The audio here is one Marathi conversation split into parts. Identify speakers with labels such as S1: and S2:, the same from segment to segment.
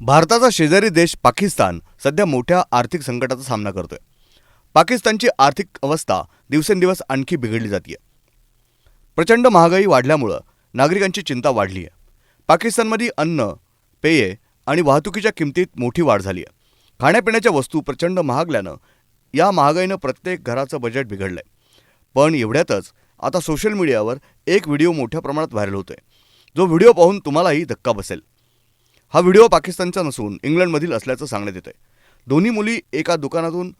S1: भारताचा शेजारी देश पाकिस्तान सध्या मोठ्या आर्थिक संकटाचा सामना करतोय. पाकिस्तानची आर्थिक अवस्था दिवसेंदिवस आणखी बिघडली जाते प्रचंड महागाई वाढल्यामुळं नागरिकांची चिंता वाढली आहे पाकिस्तानमध्ये अन्न पेये आणि वाहतुकीच्या किमतीत मोठी वाढ झाली आहे खाण्यापिण्याच्या वस्तू प्रचंड महागल्यानं या महागाईनं प्रत्येक घराचं बजेट बिघडलंय. पण एवढ्यातच आता सोशल मीडियावर एक व्हिडिओ मोठ्या प्रमाणात व्हायरल होतोय. जो व्हिडिओ पाहून तुम्हालाही धक्का बसेल. हा व्हिडिओ पाकिस्तानचा नसून इंग्लंडमधील असल्याचं सांगण्यात येत आहे दोन्ही मुली एका दुकानातून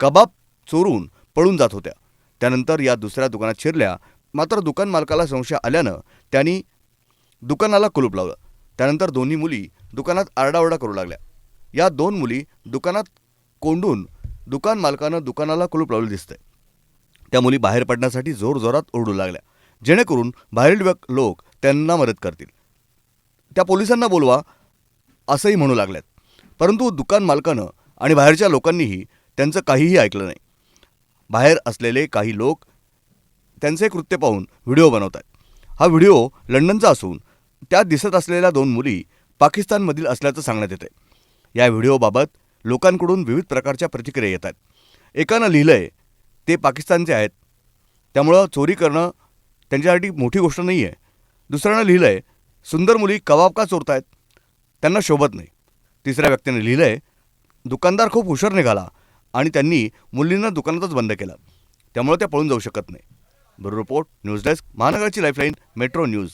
S1: कबाब चोरून पळून जात होत्या. त्यानंतर या दुसऱ्या दुकानात शिरल्या. मात्र दुकान मालकाला संशय आल्यानं त्यांनी दुकानाला कुलूप लावलं. त्यानंतर दोन्ही मुली दुकानात आरडाओरडा करू लागल्या. या दोन मुली दुकानात कोंडून दुकान मालकानं दुकानाला कुलूप लावले दिसतंय. त्या मुली बाहेर पडण्यासाठी जोरजोरात ओरडू लागल्या. जेणेकरून बाहेरील लोक त्यांना मदत करतील. त्या पोलिसांना बोलवा. असंही म्हणू लागल्यात परंतु दुकान मालकानं आणि बाहेरच्या लोकांनीही त्यांचं काहीही ऐकलं नाही. बाहेर असलेले काही लोक त्यांचे कृत्य पाहून व्हिडिओ बनवत आहेत हा व्हिडिओ लंडनचा असून त्यात दिसत असलेल्या दोन मुली पाकिस्तानमधील असल्याचं सांगण्यात येते या व्हिडिओबाबत लोकांकडून विविध प्रकारच्या प्रतिक्रिया येत आहेत एकानं लिहिलं आहे ते पाकिस्तानचे आहेत. त्यामुळं चोरी करणं त्यांच्यासाठी मोठी गोष्ट नाही आहे दुसऱ्यानं लिहिलं आहे सुंदर मुली कबाब का चोरतायत? त्यांना शोभत नाही. तिसऱ्या व्यक्तीने लिहिलं आहे दुकानदार खूप हुशार निघाला आणि त्यांनी मुलींना दुकानातच बंद केलं. त्यामुळे त्या पळून जाऊ शकत नाही. बरोबर रिपोर्ट न्यूज डेस्क महानगराची लाईफलाईन मेट्रो न्यूज.